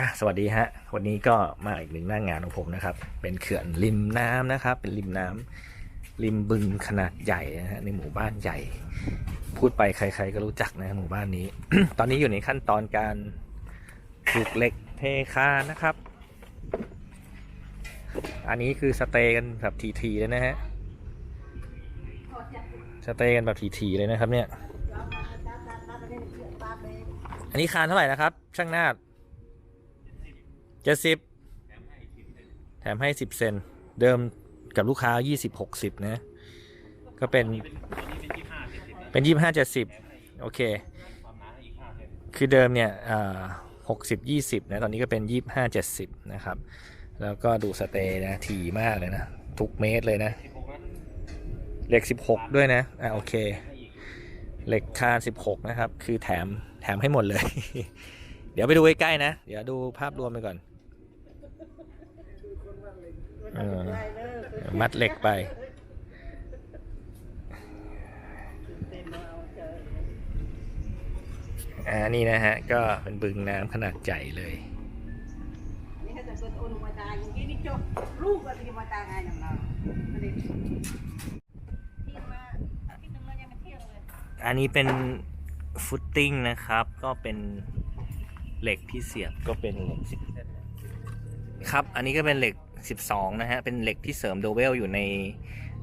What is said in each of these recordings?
อะสวัสดีฮะ วันนี้ก็มาอีกหนึ่งหน้างานของผมนะครับ เป็นเขื่อนริมน้ำนะครับ เป็นริมน้ำริมบึงขนาดใหญ่นะฮะในหมู่บ้านใหญ่ พูดไปใคร ๆ ก็รู้จักนะหมู่บ้านนี้ ตอนนี้อยู่ในขั้นตอนการปลูกเหล็กเทคานนะครับ อันนี้คือสเตย์กันแบบทีๆเลยนะฮะสเตย์กันแบบทีๆเลยนะครับเนี่ย อันนี้คานเท่าไหร่นะครับ ช่างน้า เจ็ดสิบแถมให้สิบเซนเดิมกับลูกค้ายี่สิบหกสิบนะก็เป็นเป็นยี่ห้าเจ็ดสิบโอเค คือเดิมเนี่ยหกสิบยี่สิบนะตอนนี้ก็เป็นยี่ห้าเจ็ดสิบนะครับ แล้วก็ดูสเตย์นะถี่มากเลยนะ ทุกเมตรเลยนะเหล็กสิบหกด้วยนะอ่าโอเคเหล็กคานสิบหกนะครับ คือแถมแถมให้หมดเลย เดี๋ยวไปดูใกล้ๆนะ เดี๋ยวดูภาพรวมไปก่อนเออ มัดเหล็กไป อ่า นี่นะฮะ ก็เป็นบึงน้ำขนาดใหญ่เลยนี่ถ้าจะเกิดโอนมาตายอย่างนี้นี่จบลูกก็จะมาตายไงหนังเราไม่ได้ที่มาที่นึงเราอันนี้เป็นฟุตติ้งนะครับ ก็เป็นเหล็กที่เสียบก็เป็นเหล็กครับ อันนี้ก็เป็นเหล็ก 12 นะฮะ เป็นเหล็กที่เสริมโดเวลอยู่ใน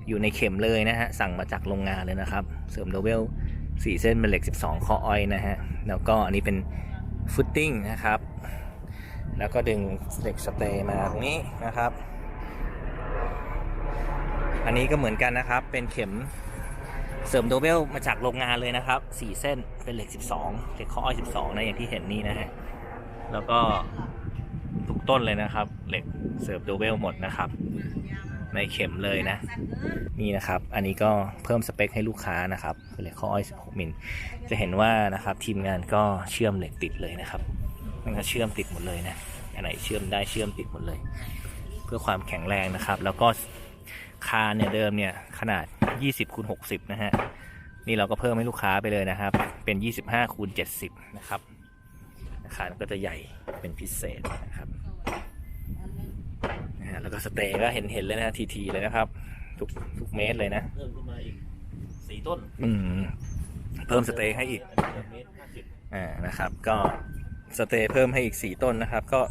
อยู่ในเข็มเลยนะฮะ สั่งมาจากโรงงานเลยนะครับ เสริมโดเวล4 เส้นเป็นเหล็ก 12คอออยนะฮะ แล้วก็อันนี้เป็นฟุตติ้งนะครับ แล้วก็ดึงเหล็กสเตย์มาตรงนี้นะครับ อันนี้ก็เหมือนกันนะครับ เป็นเข็มเสริมโดเวลมาจากโรงงานเลยนะครับ 4 เส้นเป็นเหล็ก 12 เหล็กข้ออ้อย 12 นะ อย่างที่เห็นนี่นะฮะ แล้วก็ทุกต้นเลยนะครับ เหล็ก เสริมโดเวลหมดนะครับ ในเข็มเลยนะ นี่นะครับ อันนี้ก็เพิ่มสเปคให้ลูกค้านะครับเป็นเหล็กข้ออ้อย 16 มิล จะเห็นว่านะครับทีมงานก็เชื่อมเหล็กติดเลยนะครับ มันก็เชื่อมติดหมดเลยนะ อันไหนเชื่อมได้เชื่อมติดหมดเลย เพื่อความแข็งแรงนะครับ แล้วก็คานเนี่ยเดิมเนี่ยขนาด 20คูณ60 นะฮะ นี่เราก็เพิ่มให้ลูกค้าไปเลยนะครับ เป็น 25คูณ70 นะครับคานก็จะใหญ่เป็นพิเศษนะครับนะฮะ แล้วก็สเตย์ก็เห็นเห็นเลยนะทีทีเลยนะครับ ทุกทุกเมตรเลยนะ เพิ่มขึ้นมาอีกสี่ต้น อืม เพิ่มสเตย์ให้อีกอันนี้เมตรห้าสิบอ่านะครับ ก็สเตย์เพิ่มให้อีก4ต้นนะครับ ก็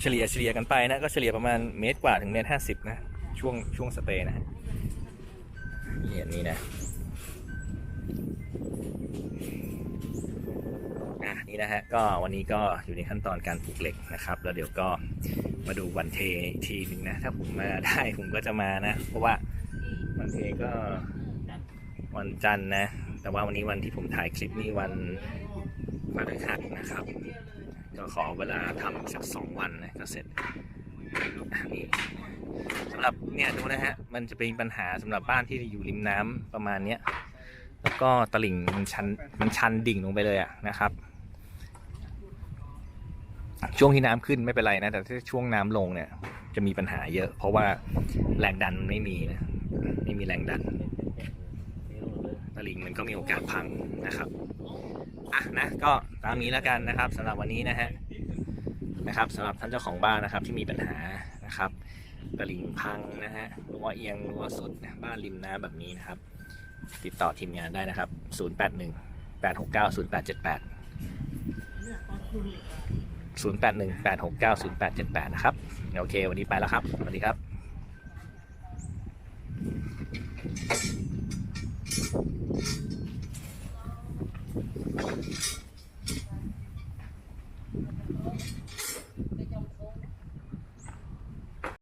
เฉลี่ยเฉลี่ยกันไปนะ ก็เฉลี่ยประมาณเมตรกว่าถึงเมตรห้าสิบนะ ช่วงช่วงสเตย์นะฮะนี่อันนี้นะ นะฮะก็วันนี้ก็อยู่ในขั้นตอนการปลูกเหล็กนะครับ แล้วเดี๋ยวก็มาดูวันเทอีกทีหนึ่งนะ ถ้าผมมาได้ผมก็จะมานะ เพราะว่าวันเทก็วันจันทร์นะ แต่ว่าวันนี้วันที่ผมถ่ายคลิปนี่วันพฤหัสนะครับ ก็ขอเวลาทำสักสองวันนะก็เสร็จนี่สำหรับเนี่ยดูนะฮะมันจะเป็นปัญหาสำหรับบ้านที่อยู่ริมน้ำประมาณเนี้ยแล้วก็ตลิ่งมันชันมันชันดิ่งลงไปเลยอะนะครับ ช่วงที่น้ำขึ้นไม่เป็นไรนะ แต่ถ้าช่วงน้ำลงเนี่ย จะมีปัญหาเยอะ เพราะว่าแรงดันมันไม่มีนะไม่มีแรงดันตลิ่งมันก็มีโอกาสพังนะครับอะนะก็ตามนี้แล้วกันนะครับสำหรับวันนี้นะฮะนะครับสำหรับท่านเจ้าของบ้านนะครับที่มีปัญหานะครับตลิ่งพังนะฮะรั้วเอียงรั้วสุดบ้านริมน้ำแบบนี้นะครับ ติดต่อทีมงานได้นะครับ 081 869 0878 081 869 0878 นะครับ โอเค วันนี้ไปแล้วครับ สวัสดีครับ